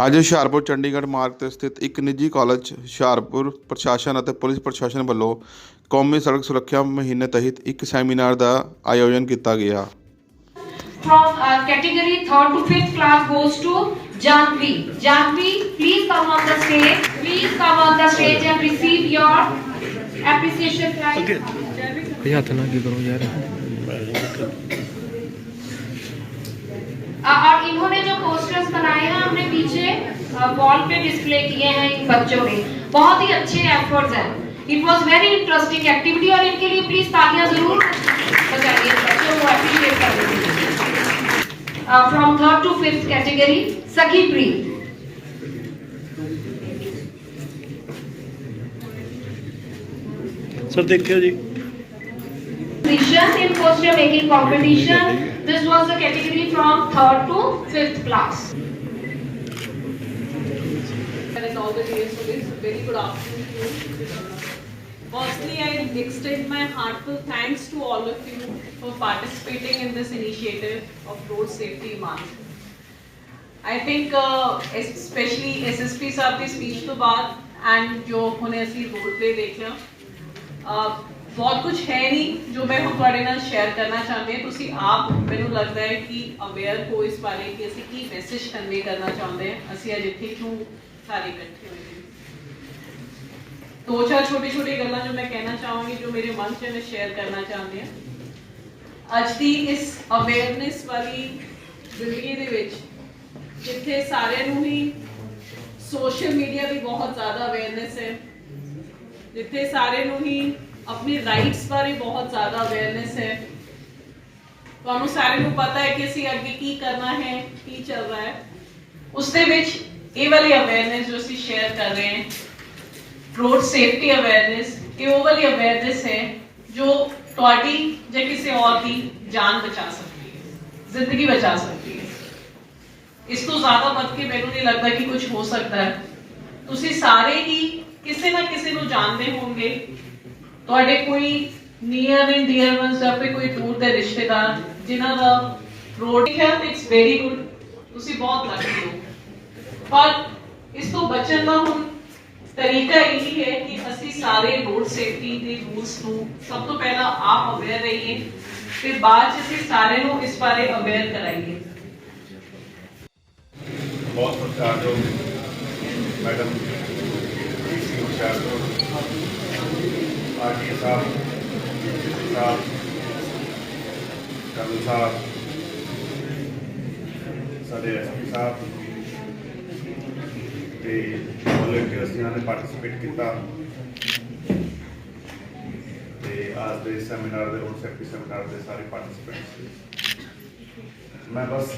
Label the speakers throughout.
Speaker 1: ਅੱਜ ਹੁਸ਼ਿਆਰਪੁਰ ਚੰਡੀਗੜ੍ਹ ਮਾਰਗ ਤੇ ਸਥਿਤ ਇੱਕ ਨਿੱਜੀ ਕਾਲਜ 'ਚ ਹੁਸ਼ਿਆਰਪੁਰ ਪ੍ਰਸ਼ਾਸਨ ਅਤੇ ਪੁਲਿਸ ਪ੍ਰਸ਼ਾਸਨ ਵੱਲੋਂ ਕੌਮੀ ਸੜਕ ਸੁਰੱਖਿਆ ਮਹੀਨੇ ਤਹਿਤ ਇੱਕ ਸੈਮੀਨਾਰ ਦਾ ਆਯੋਜਨ ਕੀਤਾ ਗਿਆ
Speaker 2: from uh, category 3rd to 5th class goes to Janvi. Janvi, please come on the stage. Please come on the stage and receive your appreciation prize.
Speaker 3: ਇਹ ਹੱਥ ਨਾਲ ਕੀ ਕਰੋ ਯਾਰ
Speaker 2: Uh, और इन्होंने जो पोस्टर्स बनाए हैं हमने पीछे वॉल पे डिस्प्ले किए हैं इन बच्चों ने। बहुत ही अच्छे एफर्ट्स हैं। It was very interesting activity और इनके लिए प्लीज़ तालियाँ ज़रूर बजाइए। बच्चों को अप्रिशिएट कर दीजिए। From third to fifth category Sakhi
Speaker 4: Preet. Sir देखिए
Speaker 2: जी। In poster making competition this was the category from 3rd to 5th class
Speaker 5: and all the dear students, very good afternoon to you. Firstly, I extend my heartful thanks to all of you for participating in this initiative of Road Safety Month. I think uh, especially SSP Sahib the speech ਤੋਂ ਬਾਅਦ and ਜੋ ਹੁਣੇ ਅਸੀਂ road ਤੇ ਦੇਖਿਆ ਅਹ, ਬਹੁਤ ਕੁਝ ਹੈ ਨਹੀਂ ਜੋ ਮੈਂ ਹੁਣ ਤੁਹਾਡੇ ਨਾਲ ਸ਼ੇਅਰ ਕਰਨਾ ਚਾਹੁੰਦੀ ਹਾਂ ਤੁਸੀਂ ਆਪ ਮੈਨੂੰ ਲੱਗਦਾ ਹੈ ਕਿ ਅਵੇਅਰ ਹੋ ਇਸ ਬਾਰੇ ਕਿ ਅਸੀਂ ਕੀ ਮੈਸੇਜ ਕਨਵੇ ਕਰਨਾ ਚਾਹੁੰਦੇ ਹਾਂ ਅਸੀਂ ਅੱਜ ਇੱਥੇ ਕਿਉਂ ਸਾਰੇ ਇਕੱਠੇ ਹੋਏ ਹਾਂ ਦੋ ਚਾਰ ਛੋਟੀ ਛੋਟੀ ਗੱਲਾਂ ਜੋ ਮੈਂ ਕਹਿਣਾ ਚਾਹਾਂਗੀ, ਜੋ ਮੇਰੇ ਮਨ 'ਚ ਮੈਂ ਸ਼ੇਅਰ ਕਰਨਾ ਚਾਹੁੰਦੀ ਹਾਂ। ਅੱਜ ਦੀ ਇਸ ਅਵੇਅਰਨੈਸ ਵਾਲੀ ਜ਼ਿੰਦਗੀ ਦੇ ਵਿੱਚ, ਜਿੱਥੇ ਸਾਰਿਆਂ ਨੂੰ ਹੀ ਸੋਸ਼ਲ ਮੀਡੀਆ ਦੀ ਬਹੁਤ ਜ਼ਿਆਦਾ ਅਵੇਅਰਨੈਸ ਹੈ, ਜਿੱਥੇ ਸਾਰਿਆਂ ਨੂੰ ਹੀ ਆਪਣੀ ਰਾਈਟਸ ਬਾਰੇ ਬਹੁਤ ਜ਼ਿਆਦਾ ਅਵੇਅਰਨੈਸ ਹੈ। ਤੁਹਾਨੂੰ ਸਾਰਿਆਂ ਨੂੰ ਪਤਾ ਹੈ ਕਿ ਅਸੀਂ ਅੱਗੇ ਕੀ ਕਰਨਾ ਹੈ, ਕੀ ਚੱਲ ਰਿਹਾ ਹੈ। ਉਸ ਦੇ ਵਿੱਚ ਇਹ ਵਾਲੀ ਅਵੇਅਰਨੈਸ ਜੋ ਅਸੀਂ ਸ਼ੇਅਰ ਕਰ ਰਹੇ ਹਾਂ ਰੋਡ ਸੇਫਟੀ ਅਵੇਅਰਨੈਸ ਇਹ ਉਹ ਵਾਲੀ ਅਵੇਅਰਨੈਸ ਹੈ ਜੋ ਤੁਹਾਡੀ ਜਾਂ ਕਿਸੇ ਔਰ ਦੀ ਜਾਨ ਬਚਾ ਸਕਦੀ ਹੈ, ਜ਼ਿੰਦਗੀ ਬਚਾ ਸਕਦੀ ਹੈ। ਇਸ ਤੋਂ ਜ਼ਿਆਦਾ ਵੱਧ ਕੇ ਮੈਨੂੰ ਨਹੀਂ ਲੱਗਦਾ ਕਿ ਕੁਝ ਹੋ ਸਕਦਾ ਹੈ। ਤੁਸੀਂ ਸਾਰੇ ਹੀ ਕਿਸੇ ਨਾ ਕਿਸੇ ਨੂੰ ਜਾਣਦੇ ਹੋਵੋਗੇ। ਤੁਹਾਡੇ ਕੋਈ ਨੀਅਰ ਐਂਡ ਡੀਅਰ ਵਨਸ ਜਾਂ ਫਿਰ ਕੋਈ ਦੂਰ ਦੇ ਰਿਸ਼ਤੇਦਾਰ, ਜਿਨ੍ਹਾਂ ਦਾ road health it's very good ਤੁਸੀਂ ਬਹੁਤ ਲੱਕੀ ਹੋ। ਪਰ ਇਸ ਤੋਂ ਬਚਣ ਦਾ ਹੁਣ ਤਰੀਕਾ ਇਹ ਹੈ ਕਿ ਅਸੀਂ ਸਾਰੇ ਰੋਡ ਸੇਫਟੀ ਦੇ ਰੂਲਸ ਨੂੰ ਸਭ ਤੋਂ ਪਹਿਲਾਂ ਆਪ ਅਵੇਅਰ ਰਹੀਏ ਫਿਰ ਬਾਅਦ ਚ ਅਸੀਂ ਸਾਰੇ ਨੂੰ ਇਸ ਬਾਰੇ ਅਵੇਅਰ ਕਰਾਈਏ
Speaker 6: ਬਹੁਤ ਸਤਿਕਾਰਯੋਗ ਮੈਡਮ ਡੀਸੀ ਹੁਸ਼ਿਆਰਪੁਰ ਆਰਟੀ ਸਾਹਿਬ ਡੀਸੀ ਸਾਹਿਬ ਕਰਨਲ ਸਾਹਿਬ ਸਾਡੇ ਐਸਪੀ ਸਾਹਿਬ ਤੇ ਵੋਲੰਟੀਅਰਸ ਜਿਨ੍ਹਾਂ ਨੇ ਪਾਰਟਿਸਿਪੇਟ ਕੀਤਾ। ਤੇ ਅੱਜ ਦੇ ਸੈਮੀਨਾਰ ਦੇ ਰੋਡ ਸੇਫਟੀ ਸੈਮੀਨਾਰ ਦੇ ਸਾਰੇ ਪਾਰਟਿਸਿਪੈਂਟਸ ਮੈਂ ਬਸ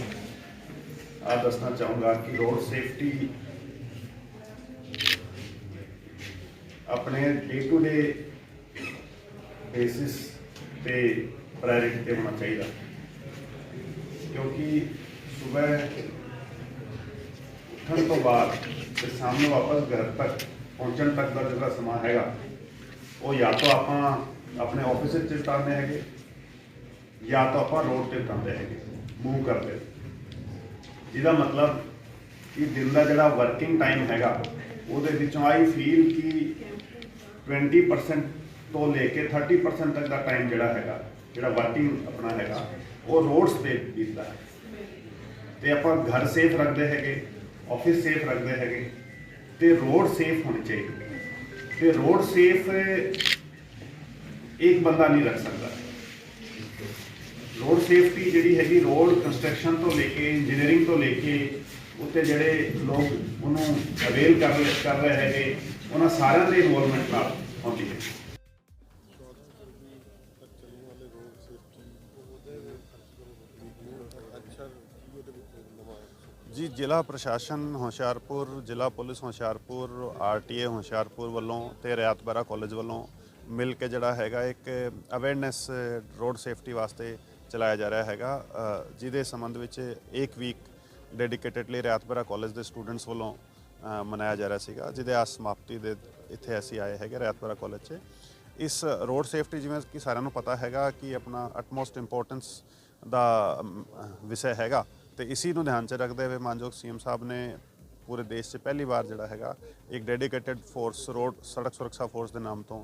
Speaker 6: ਆ ਦੱਸਣਾ ਚਾਹੂੰਗਾ ਕਿ ਰੋਡ ਸੇਫਟੀ ਆਪਣੇ ਡੇ ਟੂ ਡੇ ਬੇਸਿਸ ਤੇ ਪ੍ਰਾਇੋਰਟੀ ਤੇ ਹੋਣਾ ਚਾਹੀਦਾ। ਕਿਉਂਕਿ ਸਵੇਰ ਉੱਠਣ ਤੋਂ ਬਾਅਦ ਤੇ ਸ਼ਾਮ ਨੂੰ ਵਾਪਸ ਘਰ ਤੱਕ ਪਹੁੰਚਣ ਤੱਕ ਦਾ ਜਿਹੜਾ ਸਮਾਂ ਹੈਗਾ, ਉਹ ਜਾਂ ਤਾਂ ਆਪਾਂ ਆਪਣੇ ਆਫਿਸ ਵਿੱਚ ਬਿਤਾਉਂਦੇ ਹੈਗੇ, ਜਾਂ ਤਾਂ ਆਪਾਂ ਰੋਡ ਤੇ ਬਿਤਾਉਂਦੇ ਹੈਗੇ ਮੂਵ ਕਰਦੇ। ਜਿਹਦਾ ਮਤਲਬ ਕਿ ਦਿਨ ਦਾ ਜਿਹੜਾ ਵਰਕਿੰਗ ਟਾਈਮ ਹੈਗਾ, ਉਹਦੇ ਵਿੱਚੋਂ ਆਈ ਫੀਲ ਕਿ 20% ਤੋਂ ਲੈ ਕੇ 30% ਤੱਕ ਦਾ ਟਾਈਮ ਜਿਹੜਾ ਹੈਗਾ, ਜਿਹੜਾ ਵਰਕਿੰਗ ਆਪਣਾ ਹੈਗਾ, ਉਹ ਰੋਡਸ ਤੇ ਬੀਤਦਾ ਹੈ। ਤੇ ਆਪਾਂ ਘਰ ਸੇਫ ਰੱਖਦੇ ਹੈਗੇ ਆਫਿਸ ਸੇਫ ਰੱਖਦੇ ਹੈਗੇ। ਤੇ ਰੋਡ ਸੇਫ ਹੋਣੇ ਚਾਹੀਦੀ ਤੇ ਰੋਡ ਸੇਫ ਇੱਕ ਬੰਦਾ ਨਹੀਂ ਰੱਖ ਸਕਦਾ। ਰੋਡ ਸੇਫਟੀ ਜਿਹੜੀ ਹੈਗੀ ਰੋਡ ਕੰਸਟਰਕਸ਼ਨ ਤੋਂ ਲੈ ਕੇ ਇੰਜੀਨੀਅਰਿੰਗ ਤੋਂ ਲੈ ਕੇ ਉੱਤੇ ਜਿਹੜੇ ਲੋਕ ਉਹਨੂੰ ਅਵੇਲ ਕਰ ਕਰ ਰਹੇ ਹੈਗੇ, ਉਹਨਾਂ ਸਾਰਿਆਂ ਦੇ ਇਨਵੋਲਵਮੈਂਟ ਨਾਲ ਹੁੰਦੀ ਹੈ। ਜੀ, ਜ਼ਿਲ੍ਹਾ ਪ੍ਰਸ਼ਾਸਨ ਹੁਸ਼ਿਆਰਪੁਰ, ਜ਼ਿਲ੍ਹਾ ਪੁਲਿਸ ਹੁਸ਼ਿਆਰਪੁਰ ਆਰਟੀਏ ਹੁਸ਼ਿਆਰਪੁਰ ਵੱਲੋਂ ਤੇ ਰਿਆਤਬਾਰਾ ਕਾਲਜ ਵੱਲੋਂ ਮਿਲ ਕੇ ਜਿਹੜਾ ਹੈਗਾ ਇੱਕ ਅਵੇਅਰਨੈਸ ਰੋਡ ਸੇਫਟੀ ਵਾਸਤੇ ਚਲਾਇਆ ਜਾ ਰਿਹਾ ਹੈਗਾ। ਜਿਹਦੇ ਸੰਬੰਧ ਵਿੱਚ ਇੱਕ ਵੀਕ ਡੈਡੀਕੇਟਡਲੀ ਰਿਆਤਬਾਰਾ ਕਾਲਜ ਦੇ ਸਟੂਡੈਂਟਸ ਵੱਲੋਂ ਮਨਾਇਆ ਜਾ ਰਿਹਾ ਸੀਗਾ, ਜਿਹਦੇ ਆ ਸਮਾਪਤੀ ਦੇ ਇੱਥੇ ਅਸੀਂ ਆਏ ਹੈਗੇ ਰਿਆਤਬਾਰਾ ਕਾਲਜ 'ਚ। ਇਸ ਰੋਡ ਸੇਫਟੀ ਜਿਵੇਂ ਕਿ ਸਾਰਿਆਂ ਨੂੰ ਪਤਾ ਹੈਗਾ ਕਿ ਆਪਣਾ ਅਟਮੋਸਟ ਇੰਪੋਰਟੈਂਸ ਦਾ ਵਿਸ਼ਾ ਹੈਗਾ। ਤੇ ਇਸੀ ਨੂੰ ਧਿਆਨ 'ਚ ਰੱਖਦੇ ਹੋਏ ਮਾਨਯੋਗ ਸੀਐਮ ਸਾਹਿਬ ਨੇ ਪੂਰੇ ਦੇਸ਼ 'ਚ ਪਹਿਲੀ ਵਾਰ ਜਿਹੜਾ ਹੈਗਾ ਇੱਕ ਡੈਡੀਕੇਟਿਡ ਫੋਰਸ ਰੋਡ ਸੜਕ ਸੁਰੱਖਿਆ ਫੋਰਸ ਦੇ ਨਾਮ ਤੋਂ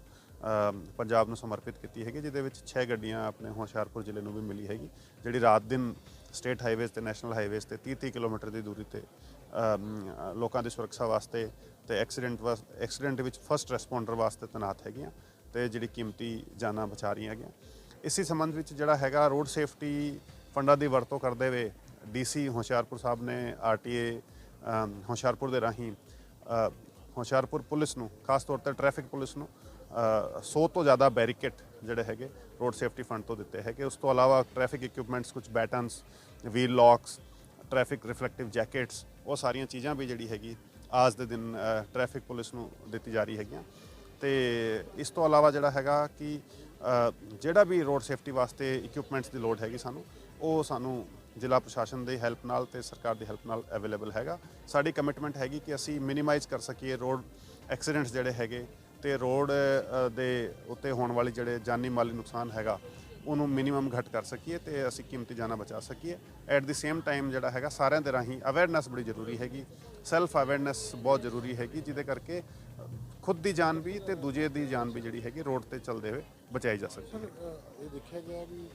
Speaker 6: ਪੰਜਾਬ ਨੂੰ ਸਮਰਪਿਤ ਕੀਤੀ ਹੈਗੀ, ਜਿਹਦੇ ਵਿੱਚ 6 ਗੱਡੀਆਂ ਆਪਣੇ ਹੁਸ਼ਿਆਰਪੁਰ ਜ਼ਿਲ੍ਹੇ ਨੂੰ ਵੀ ਮਿਲੀ ਹੈਗੀ, ਜਿਹੜੀ ਰਾਤ ਦਿਨ ਸਟੇਟ ਹਾਈਵੇਜ਼ ਤੇ ਨੈਸ਼ਨਲ ਹਾਈਵੇਜ਼ ਤੇ 30-30 ਕਿਲੋਮੀਟਰ ਦੀ ਦੂਰੀ ਤੇ ਲੋਕਾਂ ਦੀ ਸੁਰੱਖਿਆ ਵਾਸਤੇ ਤੇ ਐਕਸੀਡੈਂਟ ਵਾਸ ਐਕਸੀਡੈਂਟ ਵਿੱਚ ਫਸਟ ਰਿਸਪੌਂਡਰ ਵਾਸਤੇ ਤੈਨਾਤ ਹੈਗੀਆਂ ਤੇ ਜਿਹੜੀ ਕੀਮਤੀ ਜਾਨਾਂ ਬਚਾ ਰਹੀਆਂ ਹੈਗੀਆਂ। ਇਸੇ ਸੰਬੰਧ ਵਿੱਚ ਜਿਹੜਾ ਹੈਗਾ ਰੋਡ ਸੇਫਟੀ ਫੰਡਾਂ ਦੀ ਵਰਤੋਂ ਕਰਦੇ ਹੋਏ ਡੀਸੀ ਹੁਸ਼ਿਆਰਪੁਰ ਸਾਹਿਬ ਨੇ ਆਰਟੀਏ ਹੁਸ਼ਿਆਰਪੁਰ ਦੇ ਰਾਹੀਂ ਹੁਸ਼ਿਆਰਪੁਰ ਪੁਲਿਸ ਨੂੰ, ਖਾਸ ਤੌਰ ਤੇ ਟ੍ਰੈਫਿਕ ਪੁਲਿਸ ਨੂੰ 100 ਤੋਂ ਜ਼ਿਆਦਾ ਬੈਰੀਕੇਡ ਜਿਹੜੇ ਹੈਗੇ, ਰੋਡ ਸੇਫਟੀ ਫੰਡ ਤੋਂ ਦਿੱਤੇ ਹੈਗੇ। ਉਸ ਤੋਂ ਇਲਾਵਾ ਟ੍ਰੈਫਿਕ ਇਕਵਿਪਮੈਂਟਸ ਕੁਝ batons, wheel locks, traffic reflective jackets, ਉਹ ਸਾਰੀਆਂ ਚੀਜ਼ਾਂ ਵੀ ਜਿਹੜੀ ਹੈਗੀ ਅੱਜ ਦੇ ਦਿਨ ਟ੍ਰੈਫਿਕ ਪੁਲਿਸ ਨੂੰ ਦਿੱਤੀ ਜਾ ਰਹੀ ਹੈਗੀਆਂ। ਤੇ ਇਸ ਤੋਂ ਇਲਾਵਾ ਜਿਹੜਾ ਹੈਗਾ ਕਿ ਜਿਹੜਾ ਵੀ ਰੋਡ ਸੇਫਟੀ ਵਾਸਤੇ ਇਕਵਿਪਮੈਂਟਸ ਦੀ ਲੋੜ ਹੈਗੀ ਸਾਨੂੰ, ਉਹ ਸਾਨੂੰ ਜ਼ਿਲ੍ਹਾ ਪ੍ਰਸ਼ਾਸਨ ਦੀ ਹੈਲਪ ਨਾਲ ਤੇ ਸਰਕਾਰ ਦੀ ਹੈਲਪ ਨਾਲ ਅਵੇਲੇਬਲ ਹੈਗਾ। ਸਾਡੀ ਕਮਿਟਮੈਂਟ ਹੈਗੀ ਕਿ ਅਸੀਂ ਮਿਨੀਮਾਈਜ਼ ਕਰ ਸਕੀਏ ਰੋਡ ਐਕਸੀਡੈਂਟਸ ਜਿਹੜੇ ਹੈਗੇ ਤੇ ਰੋਡ ਦੇ ਉੱਤੇ ਹੋਣ ਵਾਲੀ ਜਿਹੜੇ ਜਾਨੀ ਮਾਲੀ ਨੁਕਸਾਨ ਹੈਗਾ, ਉਹਨੂੰ ਮਿਨੀਮਮ ਘਟ ਕਰ ਸਕੀਏ ਤੇ ਅਸੀਂ ਕੀਮਤੀ ਜਾਨਾਂ ਬਚਾ ਸਕੀਏ। ਐਟ ਦੀ ਸੇਮ ਟਾਈਮ ਜਿਹੜਾ ਹੈਗਾ, ਸਾਰਿਆਂ ਦੇ ਰਾਹੀਂ ਅਵੇਅਰਨੈਸ ਬੜੀ ਜ਼ਰੂਰੀ ਹੈਗੀ। ਸੈਲਫ ਅਵੇਅਰਨੈਸ ਬਹੁਤ ਜ਼ਰੂਰੀ ਹੈਗੀ, ਜਿਹਦੇ ਕਰਕੇ ਖੁਦ ਦੀ ਜਾਨ ਵੀ ਤੇ ਦੂਜੇ ਦੀ ਜਾਨ ਵੀ ਜਿਹੜੀ ਹੈਗੀ ਰੋਡ ਤੇ ਚੱਲਦੇ ਹੋਏ ਬਚਾਈ ਜਾ ਸਕਦੀ ਹੈ।
Speaker 7: ਇਹ ਦੇਖਿਆ ਗਿਆ ਵੀ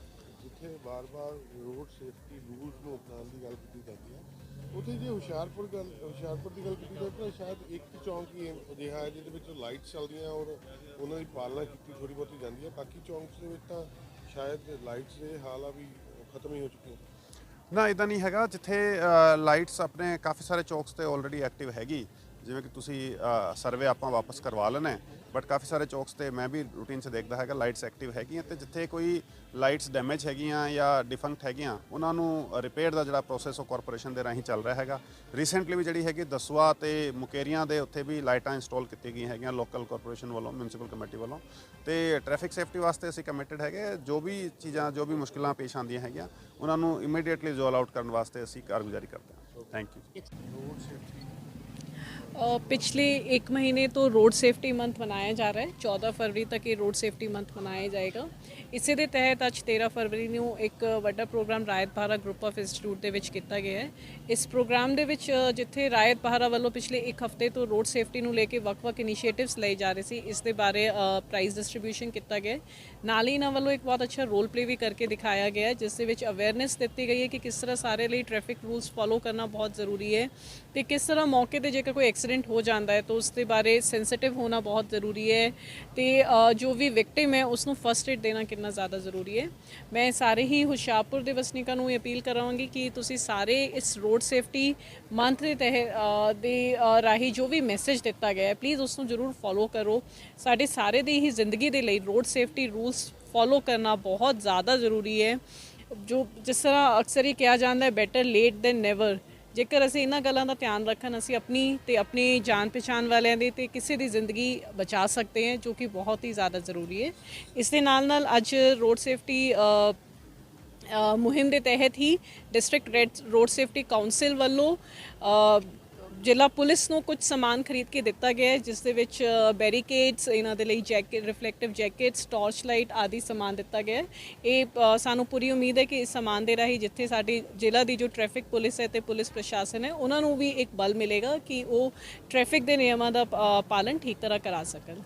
Speaker 7: ਜਿੱਥੇ ਵਾਰ ਵਾਰ ਰੋਡ ਸੇਫਟੀ ਰੂਲਸ ਨੂੰ ਅਪਣਾਉਣ ਦੀ ਗੱਲ ਕੀਤੀ ਜਾਂਦੀ ਹੈ। ਉੱਥੇ ਜੇ ਹੁਸ਼ਿਆਰਪੁਰ ਗੱਲ ਹੁਸ਼ਿਆਰਪੁਰ ਦੀ ਗੱਲ ਕੀਤੀ ਜਾਵੇ ਤਾਂ ਸ਼ਾਇਦ ਇੱਕ ਚੌਂਕ ਹੀ ਅਜਿਹਾ ਹੈ ਜਿਹਦੇ ਵਿੱਚ ਲਾਈਟਸ ਚੱਲਦੀਆਂ ਔਰ ਉਹਨਾਂ ਦੀ ਪਾਲਣਾ ਕੀਤੀ ਥੋੜੀ ਬਹੁਤੀ ਜਾਂਦੀ ਹੈ। ਬਾਕੀ ਚੌਂਕਸ ਦੇ ਵਿੱਚ ਤਾਂ ਸ਼ਾਇਦ ਲਾਈਟਸ ਦੇ ਹਾਲ ਆ ਵੀ ਖਤਮ ਹੀ ਹੋ ਚੁੱਕੇ
Speaker 6: ਨਾ। ਇਦਾਂ ਨਹੀਂ ਹੈਗਾ। ਜਿੱਥੇ ਲਾਈਟਸ ਆਪਣੇ ਕਾਫੀ ਸਾਰੇ ਚੌਕਸ ਤੇ ਆਲਰੇਡੀ ਐਕਟਿਵ ਹੈਗੀ। ਜਿਵੇਂ ਕਿ ਤੁਸੀਂ ਸਰਵੇ ਆਪਾਂ ਵਾਪਸ ਕਰਵਾ ਲੈਣਾ ਬਟ ਕਾਫੀ ਸਾਰੇ ਚੌਕਸ ਤੇ ਮੈਂ ਵੀ ਰੂਟੀਨ 'ਚ ਦੇਖਦਾ ਹੈਗਾ ਲਾਈਟਸ ਐਕਟਿਵ ਹੈਗੀਆਂ ਤੇ ਜਿੱਥੇ ਕੋਈ ਲਾਈਟਸ ਡੈਮੇਜ ਹੈਗੀਆਂ ਜਾਂ ਡਿਫੰਕਟ ਹੈਗੀਆਂ ਉਹਨਾਂ ਨੂੰ ਰਿਪੇਅਰ ਦਾ ਜਿਹੜਾ ਪ੍ਰੋਸੈਸ ਉਹ ਕਾਰਪੋਰੇਸ਼ਨ ਦੇ ਰਾਹੀਂ ਚੱਲ ਰਿਹਾ ਹੈਗਾ। ਰੀਸੈਂਟਲੀ ਵੀ ਜਿਹੜੀ ਹੈਗੀ ਦਸਵਾ ਤੇ ਮੁਕੇਰੀਆਂ ਦੇ ਉੱਥੇ ਵੀ ਲਾਈਟਾਂ ਇੰਸਟਾਲ ਕੀਤੀ ਗਈਆਂ ਹੈਗੀਆਂ ਲੋਕਲ ਕਾਰਪੋਰੇਸ਼ਨ ਵੱਲੋਂ ਮਿਊਨਿਸਪਲ ਕਮੇਟੀ ਵੱਲੋਂ। ਤੇ ਟ੍ਰੈਫਿਕ ਸੇਫਟੀ ਵਾਸਤੇ ਅਸੀਂ ਕਮਿਟਡ ਹੈਗੇ ਜੋ ਵੀ ਚੀਜ਼ਾਂ ਜੋ ਵੀ ਮੁਸ਼ਕਿਲਾਂ ਪੇਸ਼ ਆਉਂਦੀਆਂ ਹੈਗੀਆਂ ਉਹਨਾਂ ਨੂੰ ਇਮੀਡੀਏਟਲੀ ਰਿਜ਼ੋਲਵ ਆਊਟ ਕਰਨ ਵਾਸਤੇ ਅਸੀਂ ਕਾਰਗੁਜ਼ਾਰੀ ਕਰਦੇ ਹਾਂ। ਥੈਂਕ ਯੂ
Speaker 7: ਰੋਡ ਸੇਫਟੀ
Speaker 5: अ, पिछले एक महीने तो रोड सेफ्टी मंथ मनाया जा रहा है 14 ਫਰਵਰੀ ਤੱਕ ਇਹ ਰੋਡ ਸੇਫਟੀ ਮੰਥ ਮਨਾਇਆ ਜਾਏਗਾ ਇਸੇ ਦੇ ਤਹਿਤ ਅੱਜ 13 ਫਰਵਰੀ ਨੂੰ ਇੱਕ ਵੱਡਾ program Rayat Bahra group of institute ਦੇ ਵਿੱਚ ਕੀਤਾ ਗਿਆ ਹੈ ਇਸ ਪ੍ਰੋਗਰਾਮ ਦੇ ਵਿੱਚ ਅ, ਜਿੱਥੇ ਰਾਇਤ ਬਹਾਰਾ ਵੱਲੋਂ ਪਿਛਲੇ ਇੱਕ ਹਫ਼ਤੇ ਤੋਂ ਰੋਡ ਸੇਫਟੀ ਨੂੰ ਲੈ ਕੇ ਵੱਖ-ਵੱਖ ਇਨੀਸ਼ੀਏਟਿਵਸ ਲਏ ਜਾ ਰਹੇ ਸੀ ਇਸ ਦੇ ਬਾਰੇ ਪ੍ਰਾਈਜ਼ ਡਿਸਟ੍ਰੀਬਿਊਸ਼ਨ ਕੀਤਾ ਗਿਆ ਹੈ। ਨਾਲ ਹੀ ਇਹਨਾਂ ਵੱਲੋਂ ਇੱਕ ਬਹੁਤ ਅੱਛਾ ਰੋਲ ਪਲੇ ਵੀ ਕਰਕੇ ਦਿਖਾਇਆ ਗਿਆ ਹੈ ਜਿਸ ਦੇ ਵਿੱਚ ਅਵੇਅਰਨੈਸ ਦਿੱਤੀ ਗਈ ਹੈ ਕਿ ਕਿਸ ਤਰ੍ਹਾਂ ਸਾਰੇ ਲਈ ਟ੍ਰੈਫਿਕ ਰੂਲਸ ਫੋਲੋ ਕਰਨਾ ਬਹੁਤ ਜ਼ਰੂਰੀ ਹੈ ਤੇ ਕਿਸ ਤਰ੍ਹਾਂ ਮੌਕੇ ਤੇ ਜੇਕਰ ਕੋਈ ਐਕਸੀਡੈਂਟ ਹੋ ਜਾਂਦਾ ਹੈ, ਤਾਂ ਉਸ ਦੇ ਬਾਰੇ ਸੈਂਸਿਟਿਵ ਹੋਣਾ ਬਹੁਤ ਜ਼ਰੂਰੀ ਹੈ ਤੇ ਜੋ ਵੀ ਵਿਕਟਿਮ ਹੈ ਉਸ ਨੂੰ ਫਸਟ ਏਡ ਦੇਣਾ ਕਿੰਨਾ ਜ਼ਿਆਦਾ ਜ਼ਰੂਰੀ ਹੈ। ਮੈਂ ਸਾਰੇ ਹੀ ਹੁਸ਼ਿਆਰਪੁਰ ਦੇ ਵਸਨੀਕਾਂ ਨੂੰ ਇਹ ਅਪੀਲ ਕਰਾਂਗੀ ਕਿ ਤੁਸੀਂ ਸਾਰੇ ਇਸ ਰੋਡ ਸੇਫਟੀ ਮੰਥ ਦੇ ਤਹਿ ਦੇ ਰਾਹੀਂ ਜੋ ਵੀ ਮੈਸੇਜ ਦਿੱਤਾ ਗਿਆ ਹੈ ਪਲੀਜ਼ ਉਸ ਨੂੰ ਜ਼ਰੂਰ ਫੋਲੋ ਕਰੋ। ਸਾਡੇ ਸਾਰੇ ਦੀ ਹੀ ਜ਼ਿੰਦਗੀ ਦੇ ਲਈ ਰੋਡ ਸੇਫਟੀ ਰੂਲਸ ਫੋਲੋ ਕਰਨਾ ਬਹੁਤ ਜ਼ਿਆਦਾ ਜ਼ਰੂਰੀ ਹੈ। ਜੋ, ਜਿਸ ਤਰ੍ਹਾਂ ਅਕਸਰ ਹੀ ਕਿਹਾ ਜਾਂਦਾ ਹੈ ਬੈਟਰ ਲੇਟ ਦੈਨ ਨੈਵਰ ਜੇਕਰ ਅਸੀਂ ਇਹਨਾਂ ਗੱਲਾਂ ਦਾ ਧਿਆਨ ਰੱਖਣ, ਅਸੀਂ ਆਪਣੀ ਤੇ ਆਪਣੇ ਜਾਣ ਪਛਾਣ ਵਾਲਿਆਂ ਦੀ ਤੇ ਕਿਸੇ ਦੀ ਜ਼ਿੰਦਗੀ ਬਚਾ ਸਕਦੇ ਹਾਂ, ਜੋ ਕਿ ਬਹੁਤ ਹੀ ਜ਼ਿਆਦਾ ਜ਼ਰੂਰੀ ਹੈ। ਇਸ ਦੇ ਨਾਲ ਨਾਲ ਅੱਜ ਰੋਡ ਸੇਫਟੀ ਮੁਹਿੰਮ ਦੇ ਤਹਿਤ ਹੀ ਡਿਸਟ੍ਰਿਕਟ ਰੋਡ ਸੇਫਟੀ ਕਾਉਂਸਲ ਵੱਲੋਂ ਜ਼ਿਲ੍ਹਾ ਪੁਲਿਸ ਨੂੰ ਕੁਝ ਸਮਾਨ ਖਰੀਦ ਕੇ ਦਿੱਤਾ ਗਿਆ ਹੈ, ਜਿਸ ਦੇ ਵਿੱਚ ਬੈਰੀਕੇਡਸ ਇਹਨਾਂ ਦੇ ਲਈ jacket reflective jackets torch light ਆਦਿ ਸਮਾਨ ਦਿੱਤਾ ਗਿਆ ਹੈ। ਇਹ ਸਾਨੂੰ ਪੂਰੀ ਉਮੀਦ ਹੈ ਕਿ ਇਸ ਸਮਾਨ ਦੇ ਰਾਹੀਂ ਜਿੱਥੇ ਸਾਡੀ ਜ਼ਿਲ੍ਹਾ ਦੀ ਜੋ ਟ੍ਰੈਫਿਕ ਪੁਲਿਸ ਹੈ ਤੇ ਪੁਲਿਸ ਪ੍ਰਸ਼ਾਸਨ ਹੈ, ਉਹਨਾਂ ਨੂੰ ਵੀ ਇੱਕ ਬਲ ਮਿਲੇਗਾ ਕਿ ਉਹ ਟ੍ਰੈਫਿਕ ਦੇ ਨਿਯਮਾਂ ਦਾ ਪਾਲਣ ਠੀਕ ਤਰ੍ਹਾਂ ਕਰਾ ਸਕਣ।